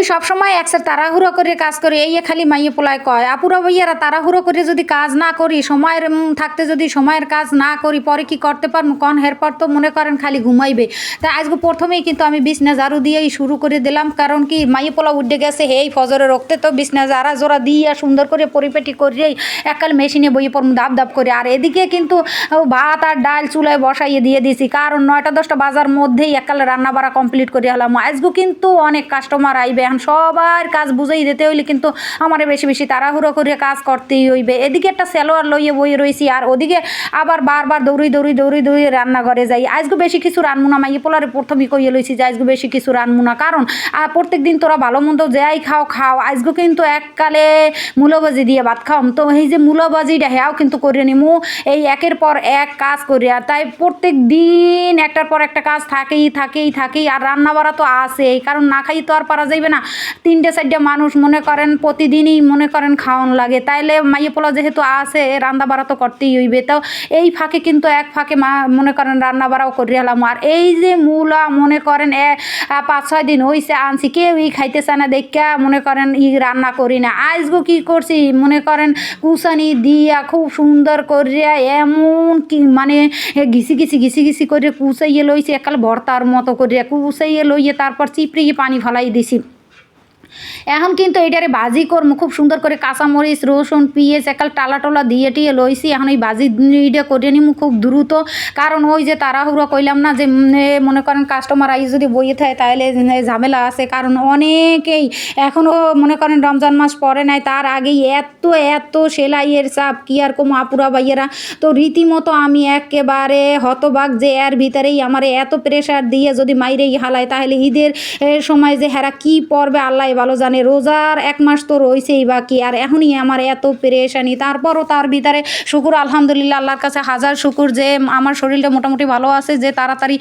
মুই সবসময় একসাথে তাড়াহুড়ো করে কাজ করি, এই খালি মাইয়ে পোলায় কয়। আপুরা ভাইয়ারা তাড়াহুড়ো করে যদি কাজ না করি, সময়ের থাকতে যদি সময়ের কাজ না করি, পরে কি করতে পারব? কন হেরপর তো মনে করেন খালি ঘুমাইবে। তাই আজকে প্রথমেই কিন্তু আমি বিছনা ঝাড়ু দিয়েই শুরু করে দিলাম, কারণ কি মাইয়ে পোলা উঠে গেছে এই ফজরে রক্তে তো বিছনা ঝাড়া জোড়া দিয়ে সুন্দর করে পরিপেটি করিয়েই এককাল মেশিনে বইয়ে পড়ম দাব দাব করে। আর এদিকে কিন্তু ভাত আর ডাল চুলায় বসাইয়ে দিয়ে দিছি, কারণ নয়টা দশটা বাজার মধ্যেই একালে রান্না বাড়া কমপ্লিট করে হলাম আজকে কিন্তু অনেক কাস্টমার আইবে এখন সবার কাজ বুঝাই দিতে হইলে কিন্তু আমারে বেশি বেশি তাড়াহুড়ো করে কাজ করতেই হইবে। এদিকে একটা সেলোয়ার লইয়ে বই রয়েছি আর ওদিকে আবার বারবার দৌড়ি দৌড়ি দৌড়ি দৌড়ি রান্নাঘরে যাই। আজকে বেশি কিছু রানমু না মাইয়ে পোলারে প্রথমে কইয়ে লইছি যে আজকে বেশি কিছু রানমু না কারণ আর প্রত্যেক দিন তোরা ভালো মন্দ যাই খাও খাও। আজকে কিন্তু এককালে মূলবাজি দিয়ে ভাত খাওম তো এই যে মূলবাজিটা, হেয়াও কিন্তু করে নিমু। এই একের পর এক কাজ করি, আর তাই প্রত্যেক দিন একটার পর একটা কাজ থাকেই থাকেই থাকেই। আর রান্না বাড়া তো আছেই, কারণ না খাই তো আর পারা যাইবে না। তিনটে, চারটে মানুষ মনে করেন প্রতিদিনই মনে করেন খাওয়ান লাগে। তাইলে মাইয়ে পোলা যেহেতু আসে রান্না বাড়া তো করতেই হইবে। তো এই ফাঁকে কিন্তু এক ফাঁকে মা মনে করেন রান্না বাড়াও করি হলাম আর এই যে মূলা মনে করেন পাঁচ, ছয় দিন হইছে, আনছি কেউ কেউই খাইতেছে না দেখা মনে করেন ই রান্না করি না। আজগো কি করছি? মনে করেন কুসানি দিয়া খুব সুন্দর করিয়া এমন কি মানে ঘিসি ঘিসি ঘিসি ঘিসি করে কুচাইয়ে লইছি একাল ভর্তার মতো করিয়া কুচাইয়ে লইয়ে তারপর চিপড়িয়ে পানি ফালাই দিছি। এখন কিন্তু এটারে ভাজি করব খুব সুন্দর করে কাঁচামরিচ, রসুন, পিঁয়াজ একাল টালা টলা দিয়ে টিয়ে লইছি, এখন ওই ভাজি ইটা করে নিমু খুব দ্রুত। কারণ ওই যে তাড়াহুড়ো কইলাম না যে মনে করেন কাস্টমার আই যদি বইয়ে থাকে তাহলে ঝামেলা আছে। কারণ অনেকেই এখনও মনে করেন রমজান মাস পরে নাই, তার আগেই এত এত সেলাইয়ের চাপ, কি আর কম আপুরা বাইয়েরা তো রীতিমতো আমি একেবারে হতবাক যে এর ভিতরেই আমার এত প্রেশার দিয়ে যদি মাইরেই হালায়, তাহলে ঈদের সময় যে হেরা কি পড়বে, আল্লাহ ভালো জানে, রোজার এক মাস তো রয়েছেই বাকি। আর এখনই আমার এত পেরেশানি। তারপরও তার ভিতরে শুকুর, আলহামদুলিল্লাহ, আল্লাহর কাছে হাজার শুকুর যে আমার শরীরটা মোটামুটি ভালো আছে, যে তাড়াতাড়ি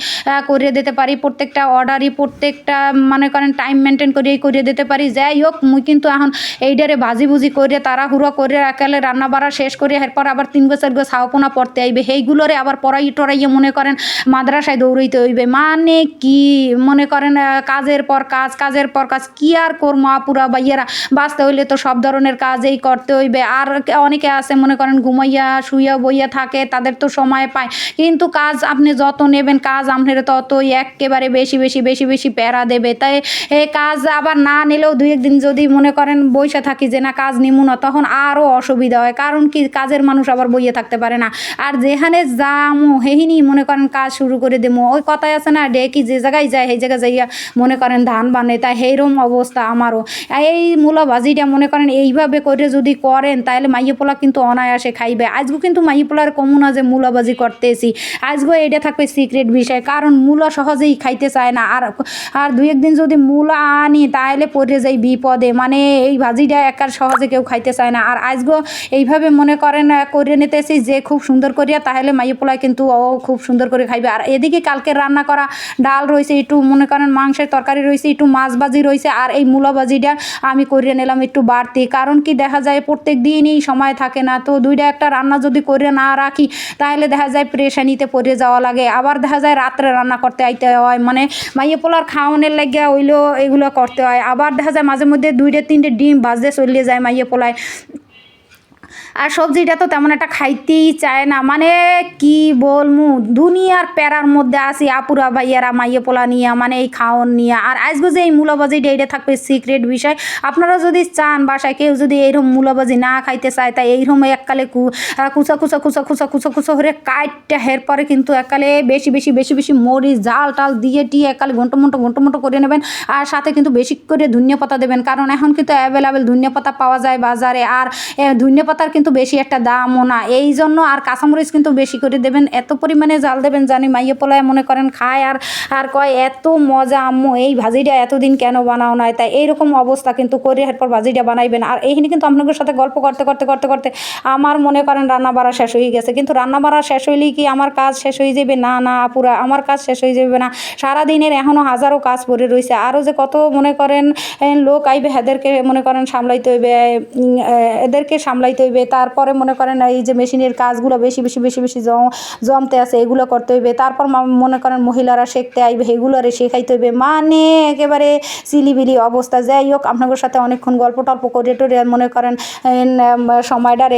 করিয়ে দিতে পারি। প্রত্যেকটা অর্ডারই প্রত্যেকটা, মনে করেন টাইম মেনটেন করিয়ে করিয়ে দিতে পারি। যাই হোক, মুই কিন্তু এখন এইডারে ভাজি ভুজি করে, তাড়াহুড়ো করে একালে রান্না বাড়া শেষ করে, এরপর আবার তিন গো চার গো ছাওপোনা পড়তে আইবে। সেইগুলোরে আবার পড়াই টড়াইয়ে মনে করেন মাদ্রাসায় দৌড়াইতে হইবে। মানে কি? মনে করেন কাজের পর কাজ, কাজের পর কাজ, কি আর করব আপুরা বাইয়েরা বাঁচতে হইলে তো সব ধরনের কাজেই করতে হইবে। আর অনেকে আছে, মনে করেন, ঘুমাইয়া, শুইয়া, বইয়া থাকে, তাদের তো সময় পায়। কিন্তু কাজ আপনি যত নেবেন, কাজ আপনার ততই একেবারে বেশি বেশি বেশি বেশি প্যারা দেবে। তাই এই কাজ আবার না নিলেও দুই একদিন যদি মনে করেন বইসা থাকি যে না, কাজ নিমু না, তখন আরও অসুবিধা হয়। কারণ কি, কাজের মানুষ আবার বইয়ে থাকতে পারে না। আর যেখানে যামু, হেহিনি মনে করেন কাজ শুরু করে দেবো ওই কথায় আছে না, ডেকি যে জায়গায় যায়, সেই জায়গায় যাইয়া মনে করেন ধান বানে। তাই সেইরকম অবস্থা আমারও। এই মূলা ভাজিটা মনে করেন এইভাবে করে যদি করেন, তাহলে মাইয়ে পোলা কিন্তু অনায়াসে খাইবে। আজকে কিন্তু মাইয়ে পোলার কমু না যে মূলা ভাজি করতেছি। আজকে এটা থাকবে সিক্রেট বিষয়, কারণ মূলা সহজেই খাইতে চায় না। আর আর দুই একদিন যদি মূলা আনি, তাহলে পড়ে যাই বিপদে। মানে এই ভাজিটা একার সহজে কেউ খাইতে চায় না। আর আজগো এইভাবে মনে করেন করে নিতেছি যে খুব সুন্দর করিয়া, তাহলে মাইয়ে পোলায় কিন্তু ও খুব সুন্দর করে খাইবে। আর এদিকে কালকে রান্না করা ডাল রয়েছে একটু মনে করেন মাংসের তরকারি রয়েছে একটু মাছ ভাজি রয়েছে আর এই মূলা ভাজিটা আমি করিয়ে নিলাম একটু বাড়তি। কারণ কি, দেখা যায় প্রত্যেক দিনই সময় থাকে না। তো দুইটা একটা রান্না যদি করে না রাখি, তাহলে দেখা যায় প্রেশানিতে পড়ে যাওয়া লাগে। আবার দেখা যায় রাত্রে রান্না করতে আইতে হয়। মানে মাইয়ে পোলার খাওয়ানোর লাগিয়া ওইলো এগুলো করতে হয়। আবার দেখা যায় মাঝে মধ্যে দুইটা, তিনটে ডিম বাজতে চলিয়ে যায় মাইয়ে পোলায়। আর সবজিটা তো তেমন একটা খাইতেই চায় না। মানে কি বলমু? দুনিয়ার প্যারার মধ্যে আসি আপুরা ভাইয়ারা, মাইয়ে পোলা নিয়ে মানে এই খাওয়ন নিয়ে। আর আজকে যে এই মূলাবাজিটা এটা থাকবে সিক্রেট বিষয়। আপনারা যদি চান বাসায়, কেউ যদি এইরকম মূলাবাজি না খাইতে চায়, তাই এইরকম এককালে কু- কুচা কুচা কুচা কুচা কুচা কুচা করে কাটটা হের পরে কিন্তু এককালে বেশি বেশি বেশি বেশি মরিচ, জাল টাল দিয়ে টিয়ে এককালে ঘন্টো মন্টো ঘন্টো মন্টো করে নেবেন। আর সাথে কিন্তু বেশি করে ধনিয়া পাতা দেবেন। কারণ এখন কিন্তু অ্যাভেলেবেল ধনিয়া পাতা পাওয়া যায় বাজারে। আর ধনিয়া কিন্তু বেশি একটা দামও না। এই জন্য আর কাঁচামরিচ কিন্তু বেশি করে দেবেন। এত পরিমাণে জাল দেবেন, জানি মাইয়ে পোলায় মনে করেন খায় আর আর কয়, এত মজা আম্মু, এই ভাজিটা এতদিন কেন বানাও নাই? তাই এইরকম অবস্থা কিন্তু করে এরপর ভাজিটা বানাইবেন। আর এইখানে কিন্তু আপনাদের সাথে গল্প করতে করতে করতে করতে আমার মনে করেন রান্না বাড়া শেষ হয়ে গেছে। কিন্তু রান্না বাড়া শেষ হইলেই কি আমার কাজ শেষ হয়ে যাবে? না না আপুরা, আমার কাজ শেষ হয়ে যাবে না। সারাদিনের এখনও হাজারো কাজ পড়ে রয়েছে আরও যে কত মনে করেন লোক আইবে, এদেরকে মনে করেন সামলাইতে হইবে এদেরকে সামলাইতে হইবে, তারপরে মনে করেন এই যে মেশিনের কাজগুলো বেশি বেশি বেশি বেশি জম- জমতে আছে, এগুলো করতে হইবে, তারপর মনে করেন মহিলারা শিখতে আইবে, এগুলোরে শেখাইতে হইবে মানে একেবারে সিলিবিলি অবস্থা। যাই হোক, আপনাদের সাথে অনেকক্ষণ গল্প টল্প করে টরে মনে করেন সময়টার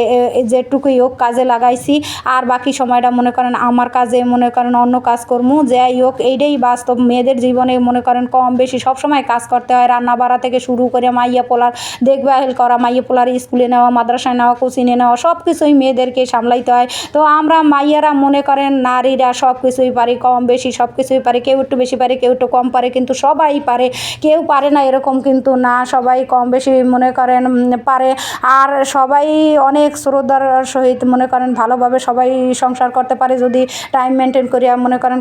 যেটুকুই হোক কাজে লাগাইছি, আর বাকি সময়টা মনে করেন আমার কাজে, মনে করেন অন্য কাজ করমু। যাই হোক, এইটাই বাস্তব। মেয়েদের জীবনে মনে করেন কম বেশি সব সময় কাজ করতে হয় রান্না বাড়া থেকে শুরু করে মাইয়া পোলার দেখভাল করা, মাইয়া পোলার স্কুলে নেওয়া, মাদ্রাসায় নেওয়া কোচিনে নেওয়া সব কিছুই মেয়েদেরকে সামলাইতে হয়। তো আমরা মাইয়ারা মনে করেন নারীরা সব কিছুই পারি, কম বেশি সব কিছুই পারে, কেউ একটু বেশি পারে, কেউ একটু কম পারে, কিন্তু সবাই পারে। কেউ পারে না এরকম কিন্তু না, সবাই কম বেশি মনে করেন পারে। আর সবাই অনেক শ্রদ্ধার সহিত মনে করেন ভালোভাবে সবাই সংসার করতে পারে, যদি টাইম মেনটেন করিয়া মনে করেন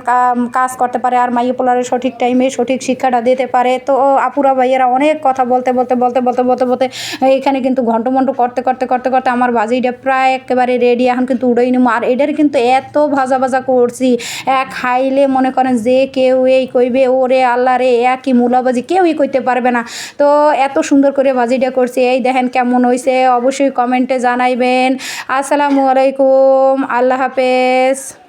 কাজ করতে পারে। আর মাইয়ে সঠিক টাইমে সঠিক শিক্ষাটা দিতে পারে। তো আপুরা ভাইয়েরা অনেক কথা বলতে বলতে বলতে বলতে বলতে বলতে, এইখানে কিন্তু ঘন্টমন্ট করতে করতে করতে করতে আমার বাজিটা প্রায় একেবারে রেডি এখন কিন্তু উড়োই নিমো। আর এটার কিন্তু এত ভাজা ভাজা করছি, এক খাইলে মনে করেন যে কেউ এই কইবে, ওরে আল্লাহ রে, একই মূলা ভাজি কেউই করতে পারবে না। তো এত সুন্দর করে ভাজিটা করছি, এই দেখেন কেমন হয়েছে অবশ্যই কমেন্টে জানাইবেন। আসসালামু আলাইকুম, আল্লাহ হাফেজ।